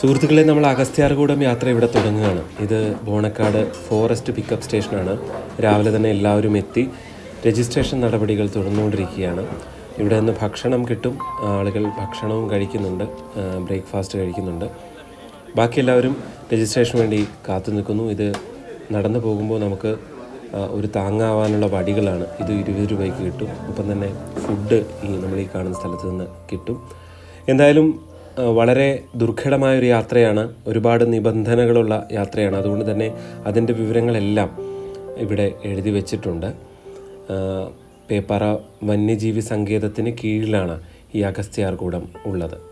സുഹൃത്തുക്കളെ നമ്മൾ അഗസ്ത്യാർകൂടം യാത്ര ഇവിടെ തുടങ്ങുകയാണ്. ഇത് ബോണക്കാട് ഫോറസ്റ്റ് പിക്കപ്പ് സ്റ്റേഷനാണ്. രാവിലെ തന്നെ എല്ലാവരും എത്തി രജിസ്ട്രേഷൻ നടപടികൾ തുടർന്നുകൊണ്ടിരിക്കുകയാണ്. ഇവിടെ നിന്ന് ഭക്ഷണം കിട്ടും. ആളുകൾ ഭക്ഷണവും കഴിക്കുന്നുണ്ട്. ബ്രേക്ക്ഫാസ്റ്റ് കഴിക്കുന്നുണ്ട്. ബാക്കി എല്ലാവരും രജിസ്ട്രേഷന് വേണ്ടി കാത്തു നിൽക്കുന്നു. ഇത് നടന്നു പോകുമ്പോൾ നമുക്ക് ഒരു താങ്ങാവാനുള്ള വടികളാണ്. ഇത് ഇരുപത് രൂപയ്ക്ക് കിട്ടും. ഒപ്പം തന്നെ ഫുഡ് ഈ നമ്മൾ ഈ കാണുന്ന സ്ഥലത്ത് നിന്ന് കിട്ടും. എന്തായാലും വളരെ ദുർഘടമായ ഒരു യാത്രയാണ്. ഒരുപാട് നിബന്ധനകളുള്ള യാത്രയാണ്. അതുകൊണ്ട് തന്നെ അതിന്റെ വിവരങ്ങളെല്ലാം ഇവിടെ എഴുതി വച്ചിട്ടുണ്ട്. പേപ്പാറ വന്യജീവി സങ്കേതത്തിന് കീഴിലാണ് ഈ അഗസ്ത്യാർകൂടം ഉള്ളത്.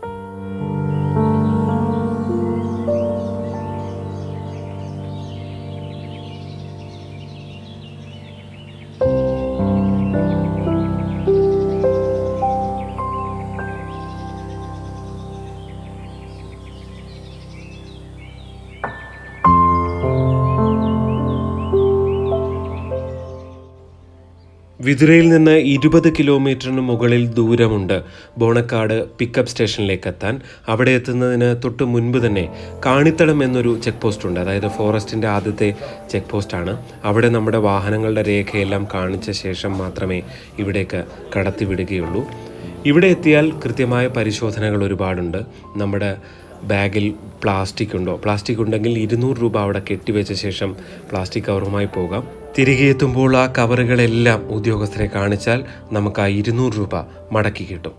വിതുരയിൽ നിന്ന് ഇരുപത് കിലോമീറ്ററിന് മുകളിൽ ദൂരമുണ്ട്. ബോണക്കാട് പിക്കപ്പ് സ്റ്റേഷനിലേക്ക് എത്താൻ അവിടെ എത്തുന്നതിന് തൊട്ട് മുൻപ് തന്നെ കാണിത്തടം എന്നൊരു ചെക്ക് പോസ്റ്റ് ഉണ്ട്. അതായത് ഫോറസ്റ്റിന്റെ ആദ്യത്തെ ചെക്ക് പോസ്റ്റാണ് അവിടെ നമ്മുടെ വാഹനങ്ങളുടെ രേഖയെല്ലാം കാണിച്ച ശേഷം മാത്രമേ ഇവിടേക്ക് കടത്തിവിടുകയുള്ളൂ. ഇവിടെ എത്തിയാൽ കൃത്യമായ പരിശോധനകൾ ഒരുപാടുണ്ട്. നമ്മുടെ ബാഗിൽ പ്ലാസ്റ്റിക് ഉണ്ടോ? പ്ലാസ്റ്റിക് ഉണ്ടെങ്കിൽ ഇരുന്നൂറ് രൂപ അവിടെ കെട്ടിവെച്ച ശേഷം പ്ലാസ്റ്റിക് കവറുമായി പോകാം. തിരികെ എത്തുമ്പോൾ ആ കവറുകളെല്ലാം ഉദ്യോഗസ്ഥരെ കാണിച്ചാൽ നമുക്ക് ആ ഇരുന്നൂറ് രൂപ മടക്കി കിട്ടും.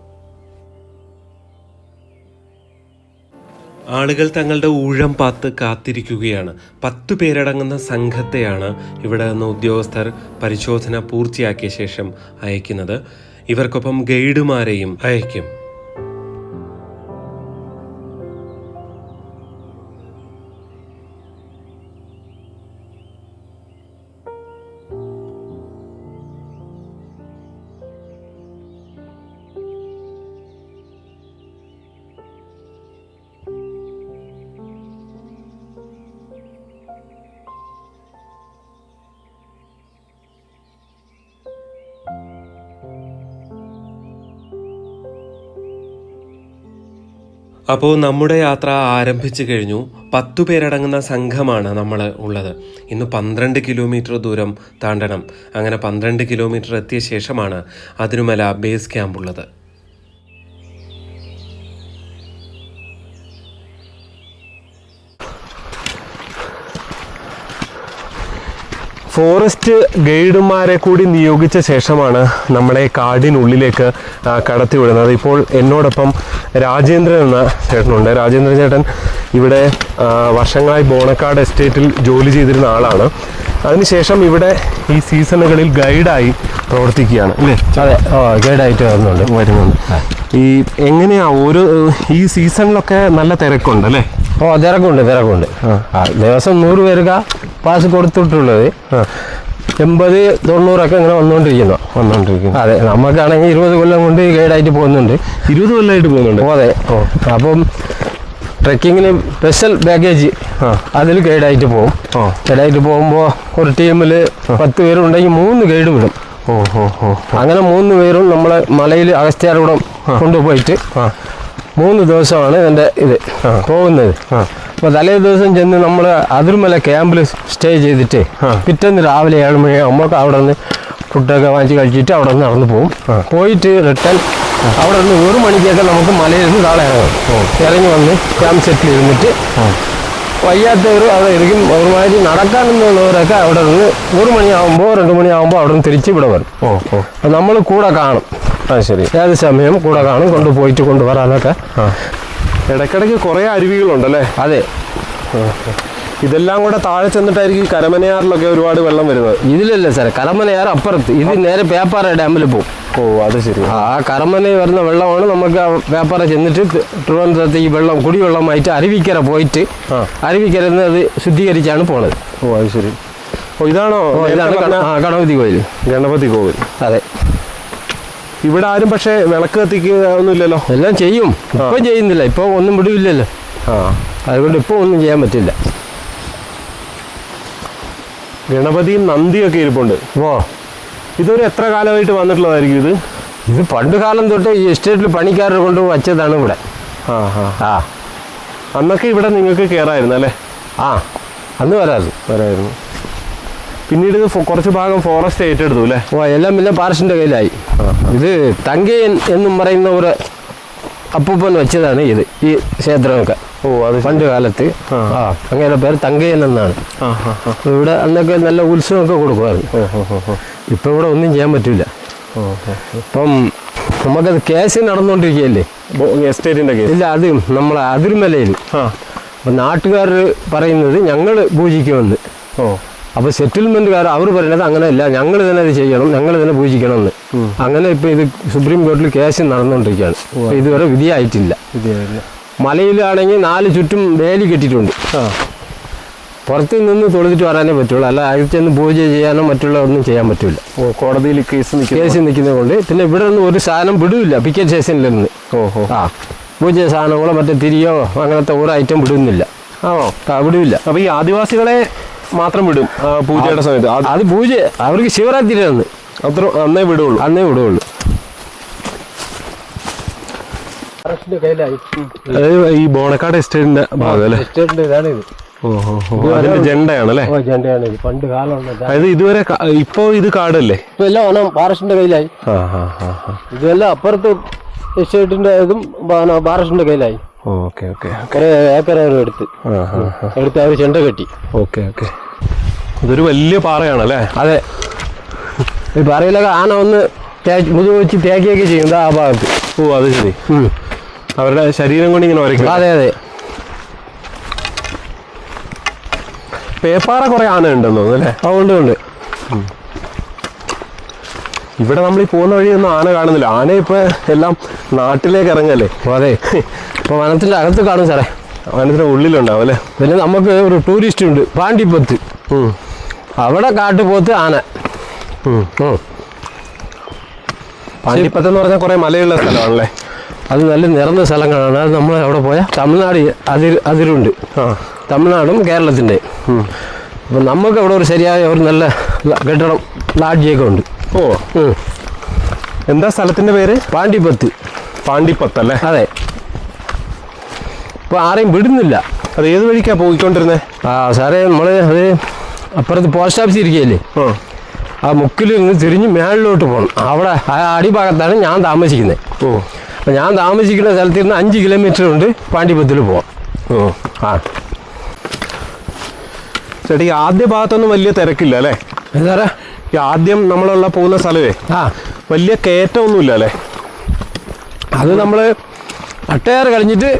ആളുകൾ തങ്ങളുടെ ഊഴം പാത്ത് കാത്തിരിക്കുകയാണ്. പത്തു പേരടങ്ങുന്ന സംഘത്തെയാണ് ഇവിടെ നിന്ന് ഉദ്യോഗസ്ഥർ പരിശോധന പൂർത്തിയാക്കിയ ശേഷം അയക്കുന്നത്. ഇവർക്കൊപ്പം ഗൈഡുമാരെയും അയക്കും. അപ്പോൾ നമ്മുടെ യാത്ര ആരംഭിച്ചു കഴിഞ്ഞു. പത്തു പേരടങ്ങുന്ന സംഘമാണ് നമ്മൾ ഉള്ളത്. ഇന്ന് പന്ത്രണ്ട് കിലോമീറ്റർ ദൂരം താണ്ടണം. അങ്ങനെ പന്ത്രണ്ട് കിലോമീറ്റർ എത്തിയ ശേഷമാണ് അതിരുമല ബേസ് ക്യാമ്പ് ഉള്ളത് ഫോറസ്റ്റ് ഗൈഡുമാരെ കൂടി നിയോഗിച്ച ശേഷമാണ് നമ്മളെ കാടിനുള്ളിലേക്ക് കടത്തി കടത്തിവിടുന്നത് ഇപ്പോൾ എന്നോടൊപ്പം രാജേന്ദ്രൻ എന്ന ചേട്ടനുണ്ട്. രാജേന്ദ്രൻ ചേട്ടൻ ഇവിടെ വർഷങ്ങളായി ബോണക്കാട് എസ്റ്റേറ്റിൽ ജോലി ചെയ്തിരുന്ന ആളാണ്. അതിനുശേഷം ഇവിടെ ഈ സീസണുകളിൽ ഗൈഡായി പ്രവർത്തിക്കുകയാണ് അല്ലേ? അതെ. ഗൈഡായിട്ട് വരുന്നുണ്ട്. വരുന്നുണ്ട്. ഈ എങ്ങനെയാ ഓരോ ഈ സീസണിലൊക്കെ നല്ല തിരക്കുണ്ട് അല്ലേ? ഓ തിരക്കുണ്ട് തിരക്കുണ്ട്. ആ. ദിവസം നൂറ് പേർക്ക് പാസ് കൊടുത്തിട്ടുള്ളത് എൺപത് തൊണ്ണൂറൊക്കെ ഇങ്ങനെ വന്നുകൊണ്ടിരിക്കുന്നു വന്നുകൊണ്ടിരിക്കുന്നു അതെ നമുക്കാണെങ്കിൽ ഇരുപത് കൊല്ലം കൊണ്ട് ഗൈഡായിട്ട് പോകുന്നുണ്ട്. ഇരുപത് കൊല്ലമായിട്ട് പോകുന്നുണ്ട്? ഓ അതെ. അപ്പം ട്രക്കിങ്ങിന് സ്പെഷ്യൽ പാക്കേജ് അതിൽ ഗൈഡായിട്ട് പോകും. ഗൈഡായിട്ട് പോകുമ്പോൾ ഒരു ടീമിൽ പത്ത് പേരുണ്ടെങ്കിൽ മൂന്ന് ഗൈഡ് വിടും. ഓ ഓ ഓ അങ്ങനെ മൂന്ന് പേരും നമ്മളെ മലയിൽ അഗസ്ത്യാർകൂടം കൊണ്ടുപോയിട്ട് മൂന്ന് ദിവസമാണ് എന്റെ ഇത് പോകുന്നത്. അപ്പോൾ തലേ ദിവസം ചെന്ന് നമ്മൾ അതിർമല ക്യാമ്പിൽ സ്റ്റേ ചെയ്തിട്ട് പിറ്റേന്ന് രാവിലെ ഏഴ് മണിയാകുമ്പോൾ അവിടെ നിന്ന് ഫുഡൊക്കെ വാങ്ങിച്ച് കഴിച്ചിട്ട് അവിടെ നിന്ന് നടന്നു പോകും പോയിട്ട് റിട്ടേൺ അവിടെ നിന്ന് ഒരു മണിക്കൊക്കെ നമുക്ക് മലയിൽ നിന്ന് താഴെ ഇറങ്ങും. ഇറങ്ങി വന്ന് ക്യാമ്പ് സെറ്റിൽ ഇരുന്നിട്ട് വയ്യാത്തവർ അവിടെ ഇരിക്കും. ഒരുമാതിരി നടക്കാനെന്നുള്ളവരൊക്കെ അവിടെ നിന്ന് ഒരു മണിയാകുമ്പോൾ രണ്ട് മണിയാകുമ്പോൾ അവിടെ നിന്ന് തിരിച്ച് ഇവിടെ വരും. അപ്പം നമ്മൾ കൂടെ കാണും. ആ ശരി. ഏത് സമയം കൂടെ കാണും. കൊണ്ടുപോയിട്ട് കൊണ്ടുവരാനൊക്കെ ഇടയ്ക്കിടയ്ക്ക് കുറേ അരുവികളുണ്ടല്ലേ? അതെ. ഇതെല്ലാം കൂടെ താഴെ ചെന്നിട്ടായിരിക്കും കരമനയാറിലൊക്കെ ഒരുപാട് വെള്ളം വരുന്നത്. ഇതിലല്ലേ സാറേ കരമനയാർ അപ്പുറത്ത്. ഇത് നേരെ പേപ്പാറ ഡാമിൽ പോകും ഓ അത് ശരി. ആ കരമന വരുന്ന വെള്ളമാണ് നമുക്ക് പേപ്പാറ ചെന്നിട്ട് തിരുവനന്തപുരത്ത് ഈ വെള്ളം കുടിവെള്ളമായിട്ട് അരുവിക്കര പോയിട്ട് അരുവിക്കര അത് ശുദ്ധീകരിച്ചാണ് പോണത്. ഓ അത് ശരി. ഓ ഇതാണോ ഇതാണ് ഗണപതി കോവിൽ ഗണപതി കോവിൽ അതെ. ഇവിടെ ആരും പക്ഷേ വിളക്ക് കത്തിക്കുക ഒന്നുമില്ലല്ലോ എല്ലാം ചെയ്യും. ഇപ്പൊ ചെയ്യുന്നില്ല. ഇപ്പൊ ഒന്നും വിടില്ലല്ലോ. ആ. അതുകൊണ്ട് ഇപ്പൊ ഒന്നും ചെയ്യാൻ പറ്റില്ല. ഗണപതിയും നന്ദിയൊക്കെ ഇരിപ്പുണ്ട്. ഓ ഇതൊരു എത്ര കാലമായിട്ട് വന്നിട്ടുള്ളതായിരിക്കും ഇത്? ഇത് പണ്ട് കാലം തൊട്ട് ഈ എസ്റ്റേറ്റിൽ പണിക്കാർ കൊണ്ട് വച്ചതാണ് ഇവിടെ. ആ ആ. ആ. അന്നൊക്കെ ഇവിടെ നിങ്ങൾക്ക് കയറായിരുന്നു അല്ലേ? ആ. അന്ന് വരാറ് വരായിരുന്നു. പിന്നീട് ഇത് കുറച്ച് ഭാഗം ഫോറസ്റ്റ് ഏറ്റെടുത്തു അല്ലേ? ഓ എല്ലാം പിന്നെ പാർശ്വന്റെ കയ്യിലായി. ഇത് തങ്കയൻ എന്നും പറയുന്ന ഒരു അപ്പൂപ്പൻ വെച്ചതാണ് ഇത് ഈ ക്ഷേത്രമൊക്കെ. ഓ അത് പണ്ട് കാലത്ത്. ആ. അങ്ങനെ പേര് തങ്കയൻ എന്നാണ്. ഇവിടെ അന്നൊക്കെ നല്ല ഉത്സവമൊക്കെ കൊടുക്കുമായിരുന്നു. ഇപ്പൊ ഇവിടെ ഒന്നും ചെയ്യാൻ പറ്റില്ല. ഇപ്പം നമുക്കത് കേസ് നടന്നുകൊണ്ടിരിക്കുകയല്ലേ? എസ്റ്റേറ്റിന്റെ കേസ്. ഇല്ല അത് നമ്മളെ അതിർമലയിൽ. അപ്പം നാട്ടുകാർ പറയുന്നത് ഞങ്ങൾ പൂജിക്കുമെന്ന്. ഓ. അപ്പോൾ സെറ്റിൽമെന്റുകാർ അവർ പറയുന്നത് അങ്ങനെയല്ല. ഞങ്ങൾ തന്നെ ഇത് ചെയ്യണം ഞങ്ങൾ തന്നെ പൂജിക്കണം എന്ന് അങ്ങനെ ഇപ്പോൾ ഇത് സുപ്രീം കോർട്ടിൽ കേസ് നടന്നുകൊണ്ടിരിക്കുകയാണ്. അപ്പോൾ ഇതുവരെ വിധിയായിട്ടില്ല. മലയിലാണെങ്കിൽ നാല് ചുറ്റും വേലി കെട്ടിയിട്ടുണ്ട്. പുറത്ത് നിന്ന് തൊഴുതിട്ട് വരാനേ പറ്റുള്ളൂ. അല്ല അതിൽ ചെന്ന് പൂജ ചെയ്യാനോ മറ്റുള്ള ഒന്നും ചെയ്യാൻ പറ്റില്ല ഓ കോടതിയിൽ കേസ് കേസ് നിൽക്കുന്നത് കൊണ്ട് പിന്നെ ഇവിടെ നിന്ന് ഒരു സാധനം വിടില്ല. പിക്കറ്റ് സ്റ്റേഷനിൽ നിന്ന്. ഓഹോ. ആ. പൂജ സാധനങ്ങളോ മറ്റേ തിരിയോ അങ്ങനത്തെ ഒരു ഐറ്റം വിടുന്നില്ല. ആണോ? ആ വിടില്ല. അപ്പൊ ഈ ആദിവാസികളെ മാത്രം വിടും പൂജയുടെ സമയത്ത്. അത് പൂജ അവർക്ക് ശിവരാത്രി അന്ന് അത്ര അന്നേ വിടുള്ളൂ. അന്നേ വിടുള്ളൂ. ഈ ബോണക്കാട് എസ്റ്റേറ്റിന്റെ ഭാഗം അല്ലേ എസ്റ്റേറ്റിന്റെ ഇതാണ് ഇത്. ഓഹോ അതിന്റെ ജെണ്ടയാണ് അല്ലേ ഓ ജെണ്ടയാണ് ഇത്. പണ്ട് കാലം അതായത് ഇതുവരെ ഇപ്പൊ ഇത് കാടല്ലേ? ഇപ്പൊ എല്ലാം ഓണം പാറസ്റ്റിന്റെ കയ്യിലായി. ഇതെല്ലാം അപ്പുറത്ത് എസ്റ്റേറ്റിന്റെ ഇതും പാറസ്റ്റിന്റെ കയ്യിലായി. Okay okay. കുറെ ഏക്കർ അവർ എടുത്ത് എടുത്ത് അവർ ചെണ്ട കെട്ടി. Okay okay. ഇതൊരു വലിയ പാറയാണല്ലേ? അതെ. ഈ പാറയിലൊക്കെ ആന ഒന്ന് തേച്ച് മുതു വെച്ച് തേക്കുകയൊക്കെ ചെയ്യും ആ ഭാഗത്ത്. ഓ അത് ശരി. അവരുടെ ശരീരം കൊണ്ട് ഇങ്ങനെ വരയ്ക്കും. അതെ അതെ. പേപ്പാറ കുറെ ആന ഉണ്ടെന്ന് തോന്നുന്നു അല്ലേ? ആ ഉണ്ട് ഉണ്ട്. ഇവിടെ നമ്മൾ ഈ പോകുന്ന വഴിയൊന്നും ആന കാണുന്നില്ല. ആന ഇപ്പൊ എല്ലാം നാട്ടിലേക്ക് ഇറങ്ങല്ലേ? അതെ. ഇപ്പൊ വനത്തിന്റെ അകത്ത് കാണും സാറേ. വനത്തിന്റെ ഉള്ളിലുണ്ടാവും അല്ലേ? പിന്നെ നമുക്ക് ഒരു ടൂറിസ്റ്റ് ഉണ്ട് പാണ്ടിപ്പത്ത്. അവിടെ കാട്ടുപോത്ത് ആന. പാണ്ടിപ്പത്ത് എന്ന് പറഞ്ഞാൽ കുറെ മലയുള്ള സ്ഥലമാണല്ലേ? അത് നല്ല നിറഞ്ഞ സ്ഥലങ്ങളാണ്. അത് നമ്മൾ അവിടെ പോയാൽ തമിഴ്നാട് അതിർ അതിരുണ്ട്. ആ. തമിഴ്നാടും കേരളത്തിന്റെ. അപ്പം നമുക്ക് അവിടെ ഒരു ശരിയായ ഒരു നല്ല കെട്ടിടം ലാഡ്ജിയൊക്കെ ഉണ്ട്. ഓ. എന്താ സ്ഥലത്തിന്റെ പേര്? പാണ്ടിപ്പത്ത്. പാണ്ടിപ്പത്ത് അല്ലേ അതെ. ഇപ്പോൾ ആരെയും വിടുന്നില്ല. അത് ഏത് വഴിക്കാ പോയിക്കൊണ്ടിരുന്നത് ആ സാറേ നമ്മൾ അത് അപ്പുറത്ത് പോസ്റ്റ് ഓഫീസ് ഇരിക്കുകയല്ലേ? ആ. മുക്കിൽ നിന്ന് തിരിഞ്ഞ് മേളിലോട്ട് പോകണം അവിടെ ആ അടിഭാഗത്താണ് ഞാൻ താമസിക്കുന്നത്. ഓ. അപ്പം ഞാൻ താമസിക്കുന്ന സ്ഥലത്ത് നിന്ന് അഞ്ച് കിലോമീറ്റർ ഉണ്ട് പാണ്ടിപ്പത്തിൽ പോകാം ഓ. ആ. ചേട്ടാ ഈ ആദ്യ ഭാഗത്തൊന്നും വലിയ തിരക്കില്ല അല്ലേ? സാറേ? ഈ ആദ്യം നമ്മളുള്ള പോകുന്ന സ്ഥലമേ ആ. വലിയ കയറ്റമൊന്നുമില്ല അല്ലേ? അത് നമ്മൾ അട്ടയാറ് കഴിഞ്ഞിട്ട്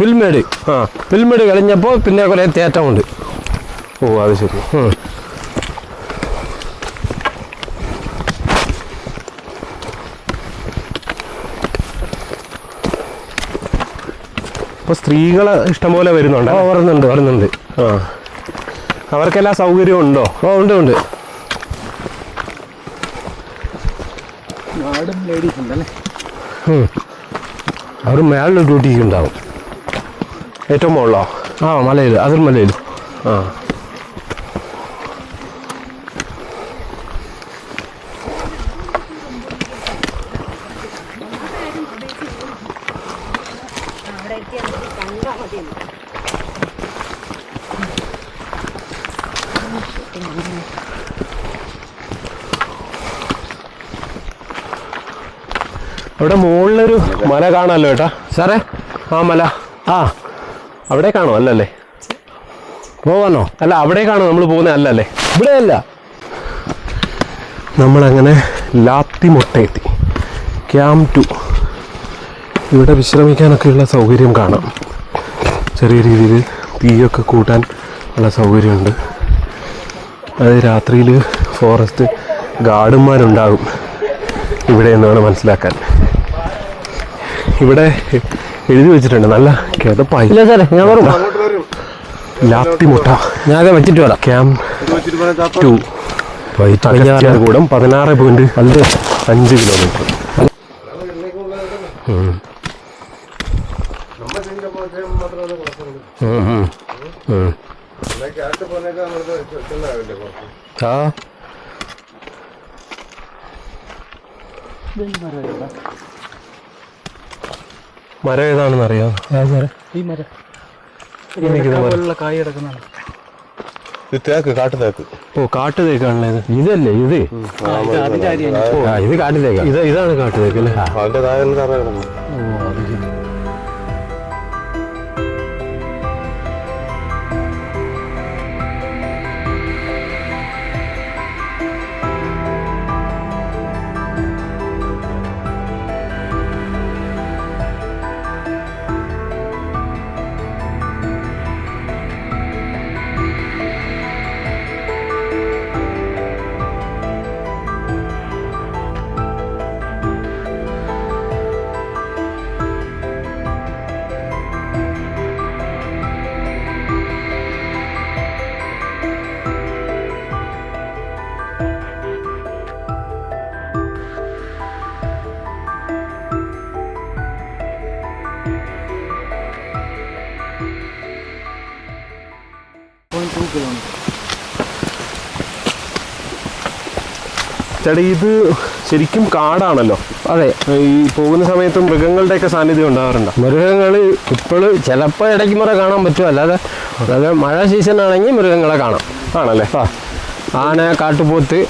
പുൽമേട്. ആ. പുൽമേട് കഴിഞ്ഞപ്പോൾ പിന്നെ കുറേ തേറ്റമുണ്ട്. ഓ അത് ശരി. ഇപ്പോൾ ഇപ്പൊ സ്ത്രീകൾ ഇഷ്ടംപോലെ വരുന്നുണ്ട് ഓ വരുന്നുണ്ട് വരുന്നുണ്ട്. ആ. അവർക്കെല്ലാം സൗകര്യം ഉണ്ടോ? ഓ ഉണ്ട് ഉണ്ട്. അവർ മേളിൽ ഡ്യൂട്ടിക്ക് ഉണ്ടാവും. ഏറ്റവും മുകളിലോ? ആ മലയിൽ അതിർ മലയിൽ ആ. അവിടെ മുകളിലൊരു മല കാണാമല്ലോ ഏട്ടാ? സാറേ? ആ മല. ആ. അവിടെ കാണോ? അല്ലല്ലേ? പോവാനോ? അല്ല അവിടെ കാണോ? നമ്മൾ പോകുന്നത് അല്ലല്ലേ? ഇവിടെ അല്ല നമ്മളങ്ങനെ ലാത്തി മുട്ടയെത്തി ക്യാം ടു. ഇവിടെ വിശ്രമിക്കാനൊക്കെയുള്ള സൗകര്യം കാണാം. ചെറിയ രീതിയിൽ തീയൊക്കെ കൂട്ടാൻ ഉള്ള സൗകര്യമുണ്ട്. അത് രാത്രിയിൽ ഫോറസ്റ്റ് ഗാർഡന്മാരുണ്ടാകും. ഇവിടെ എന്നാണ് മനസ്സിലാക്കാൻ. ഇവിടെ എഴുതി വെച്ചിട്ടുണ്ട്. നല്ല കിതപ്പായി ഇല്ല സാറേ ഞാൻ വരും ലാത്തി മുട്ട. ഞാൻ വെച്ചിട്ട് വരാം. Camp to. അഗസ്ത്യാർകൂടം പതിനാറ്. പോയിന്റ് അത് അഞ്ച് കിലോമീറ്റർ. ആ. മരം ഏതാണെന്ന് അറിയാം ഈ മരം. കായ കിടക്കുന്നതാണ്. ഇത് തേക്ക് ഓ കാട്ടുതേക്കാണല്ലേ ഇത്? ഇതല്ലേ ഇത്? ആ ഇത് കാട്ടുതേക്ക ഇത് ഇതാണ് കാട്ടുതേക്ക് അല്ലേ? അതിന്റെ താഴെ ചേട്ടാ ഇത് ശരിക്കും കാടാണല്ലോ. അതെ. ഈ പോകുന്ന സമയത്ത് മൃഗങ്ങളുടെയൊക്കെ സാന്നിധ്യം ഉണ്ടാവാറുണ്ടോ മൃഗങ്ങൾ ഇപ്പോൾ ചിലപ്പോൾ ഇടയ്ക്ക് മുറ കാണാൻ പറ്റും. അല്ലാതെ അതായത് മഴ സീസൺ ആണെങ്കിൽ മൃഗങ്ങളെ കാണാം. ആണല്ലേ? ആ. ആന കാട്ടുപോത്ത്.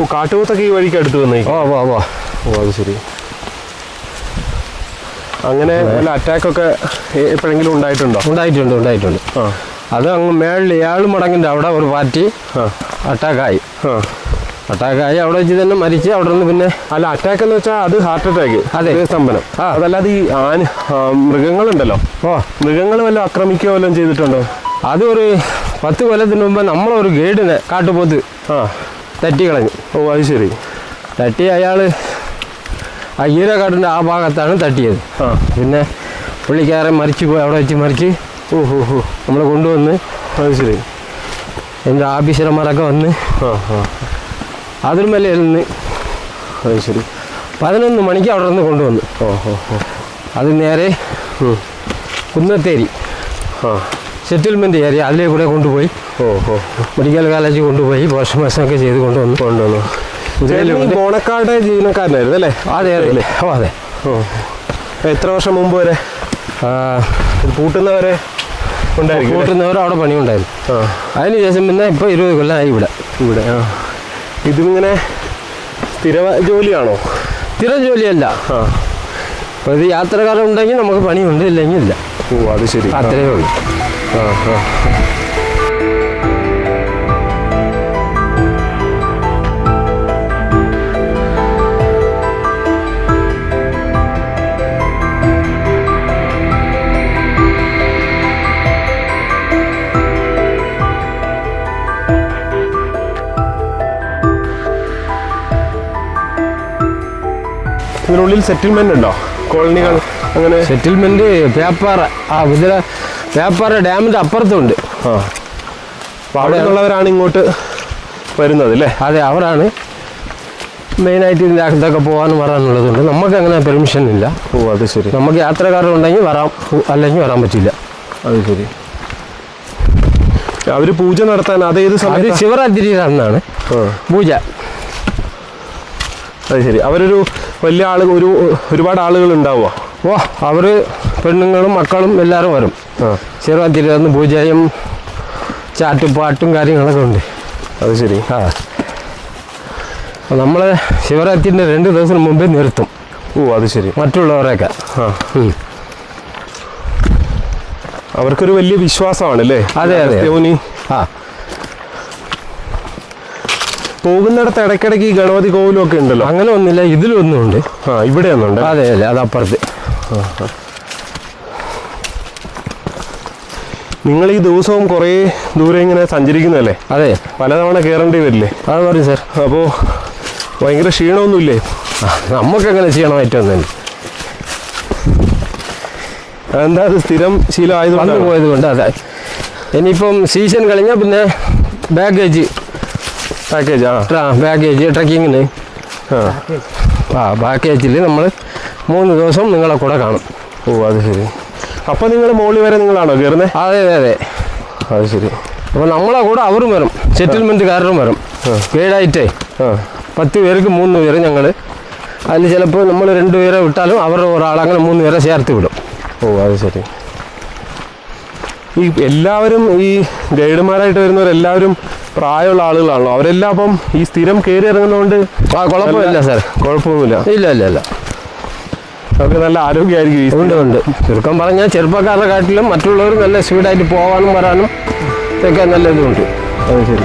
ഓ കാട്ടുപോത്തൊക്കെ ഈ വഴിക്ക് അടുത്ത് വന്നേ. ഓ വാ വാ. ഓ അത് ശരി. അങ്ങനെ വല്ല അറ്റാക്കൊക്കെ എപ്പോഴെങ്കിലും ഉണ്ടായിട്ടുണ്ടോ? ഉണ്ടായിട്ടുണ്ട് ഉണ്ടായിട്ടുണ്ട്. ആ. അത് അങ്ങ് മേളിൽ ഏഴ് മടങ്ങിന്റെ അവിടെ ഒരു ആ. അറ്റാക്കായി ആ. അറ്റാക്കായി അവിടെ വെച്ച് തന്നെ മരിച്ച് അവിടെ നിന്ന് പിന്നെ അല്ല അറ്റാക്ക് എന്ന് വെച്ചാൽ അത് ഹാർട്ട് അറ്റാക്ക് അതെ. സ്തംഭനം. അതല്ലാതെ ഈ ആന ആ, മൃഗങ്ങളുണ്ടല്ലോ. ഓ മൃഗങ്ങൾ വല്ലതും ആക്രമിക്കുകയോ വല്ലതും ചെയ്തിട്ടുണ്ടോ? അത് ഒരു പത്ത് കൊല്ലത്തിന് മുമ്പ് നമ്മളൊരു ഗൈഡിനെ കാട്ടുപോത്ത് ആ. തട്ടി കളഞ്ഞു ഓ അത് ശരി. തട്ടി അയാൾ ആ ഈരക്കാട്ടിന്റെ ആ ഭാഗത്താണ് തട്ടിയത്. ആ. പിന്നെ പുള്ളിക്കാരൻ മരിച്ചു പോയി അവിടെ വെച്ച് മരിച്ച് ഓ ഹോ ഹോ. നമ്മളെ കൊണ്ടുവന്ന് അത് ശരി. എന്റെ ആഫീസർമാരൊക്കെ വന്ന് ആ ആ. അതിർമലയിൽ നിന്ന് അത് ശരി. പതിനൊന്ന് മണിക്ക് അവിടെ നിന്ന് കൊണ്ടുവന്നു. ഓ ഓ ഓ. അത് നേരെ. കുന്നത്തേരി. ആ. സെറ്റിൽമെന്റ് ഏരിയ അതിലേ കൂടെ കൊണ്ടുപോയി. ഓ ഓ മെഡിക്കൽ കോളേജിൽ കൊണ്ടുപോയി പോസ്റ്റ്മോർട്ടമൊക്കെ ചെയ്ത് കൊണ്ടുവന്നു. കൊണ്ടുവന്നു. ബോണക്കാട് ജീവനക്കാരനായിരുന്നു അല്ലേ? അതെ അതെ. ഓ അതെ. ഓ. എത്ര വർഷം മുമ്പ് വരെ? പൂട്ടുന്നവരെ അല്ലേ? കൂട്ടുന്നവർ അവിടെ പണിയുണ്ടായിരുന്നു. ആ. അതിനുശേഷം പിന്നെ ഇപ്പോൾ ഇരുപത് കൊല്ലമായി ഇവിടെ. ഇവിടെ ആ. ഇതിങ്ങനെ സ്ഥിര ജോലിയാണോ? സ്ഥിര ജോലിയല്ല. ആ. ഇത് യാത്രക്കാരുണ്ടെങ്കിൽ നമുക്ക് പണിയുണ്ട് ഇല്ലെങ്കിൽ ഇല്ല. ഓ അത് ശരി. അത്രയേ ഉള്ളൂ. ആ ആ. ഇതിനുള്ളിൽ സെറ്റിൽമെന്റ് ഉണ്ടോ? കോളനികൾ അങ്ങനെ സെറ്റിൽമെന്റ് പേപ്പാറ ആ കുതിര പേപ്പാറ ഡാമിന്റെ അപ്പുറത്തുണ്ട്. ആ. അപ്പോൾ അവിടെ ഉള്ളവരാണ് ഇങ്ങോട്ട് വരുന്നത് അല്ലേ? അതെ അവരാണ് മെയിനായിട്ട് ഇതിന്റെ അകത്തൊക്കെ പോകാനും വരാനുള്ളതുണ്ട്. നമുക്ക് അങ്ങനെ പെർമിഷൻ ഇല്ല. ഓ അത് ശരി. നമുക്ക് യാത്രക്കാരുണ്ടെങ്കിൽ വരാം. അല്ലെങ്കിൽ വരാൻ പറ്റില്ല. അത് ശരി. അവർ പൂജ നടത്താൻ അത് ഏത് അത് സമയത്ത്? ശിവരാത്രി അന്നാണ് പൂജ. അത് ശരി. അവരൊരു വലിയ ആളുകൾ ഒരു ഒരുപാട് ആളുകൾ ഉണ്ടാവുക. ഓ അവർ പെണ്ണുങ്ങളും മക്കളും എല്ലാവരും വരും. അന്ന് പൂജയും ചാറ്റും പാട്ടും കാര്യങ്ങളൊക്കെ ഉണ്ട്. അത് ശരി. ആ. നമ്മൾ ശിവരാത്രിന്റെ രണ്ട് ദിവസം മുമ്പേ നിർത്തും. ഓ അത് ശരി. മറ്റുള്ളവരെയൊക്കെ. ആ. അവർക്കൊരു വലിയ വിശ്വാസമാണ് അല്ലേ അതെ, അതെ. ആ. പോകുന്നിടത്ത് ഇടയ്ക്കിടയ്ക്ക് ഈ ഗണപതി കോവിലും ഒക്കെ ഉണ്ടല്ലോ? അങ്ങനെ ഒന്നുമില്ല ഇതിലൊന്നും ഉണ്ട്. ആ ഇവിടെ ഒന്നുണ്ട് അതെ അതെ അത് അപ്പുറത്ത് നിങ്ങൾ ഈ ദിവസവും കുറേ ദൂരെ ഇങ്ങനെ സഞ്ചരിക്കുന്നതല്ലേ? അതെ. പലതവണ കയറേണ്ടി വരില്ലേ? അത് പറയും സാർ. അപ്പോൾ ഭയങ്കര ക്ഷീണമൊന്നുമില്ലേ? നമുക്കങ്ങനെ തന്നെ എന്താ അത് സ്ഥിരം വന്നു ശീലമായതുകൊണ്ട് പോയത് കൊണ്ട് അതെ. ഇനിയിപ്പം സീസൺ കഴിഞ്ഞാൽ പിന്നെ ബാഗേജ് പാക്കേജ് ആ? പാക്കേജ് ട്രക്കിങ്ങിന് ആ. പാക്കേജിൽ നമ്മൾ മൂന്ന് ദിവസം നിങ്ങളെ കൂടെ കാണും. ഓ അത് ശരി. അപ്പോൾ നിങ്ങൾ മോളി വരെ നിങ്ങളാണോ കയറുന്നത് അതെ അതെ അതെ. അത് ശരി. അപ്പോൾ നമ്മളെ കൂടെ അവരും വരും. സെറ്റിൽമെന്റുകാരും വരും. ഗൈഡായിട്ടേ. പത്ത് പേർക്ക് മൂന്ന് പേര് ഞങ്ങൾ അതിൽ ചിലപ്പോൾ നമ്മൾ രണ്ട് പേരെ വിട്ടാലും അവരുടെ ഒരാൾ അങ്ങനെ മൂന്ന് പേരെ ചേർത്ത് വിടും. ഓ അത് ശരി. ഈ എല്ലാവരും ഈ ഗൈഡുമാരായിട്ട് വരുന്നവരെല്ലാവരും പ്രായമുള്ള ആളുകളാണല്ലോ. അവരെല്ലാം അപ്പം ഈ സ്ഥിരം കയറി ഇറങ്ങുന്നതുകൊണ്ട് ആ കുഴപ്പമില്ല സാർ കുഴപ്പമൊന്നുമില്ല. ഇല്ല ഇല്ല ഇല്ല. അവർക്ക് നല്ല ആരോഗ്യമായിരിക്കും ഉണ്ട് ഉണ്ട്. ചുരുക്കം പറഞ്ഞാൽ ചെറുപ്പക്കാരുടെ കാട്ടിലും മറ്റുള്ളവർ നല്ല സ്പീഡായിട്ട് പോകാനും വരാനും ഇതൊക്കെ നല്ല ഇതുണ്ട്. അത് ശരി.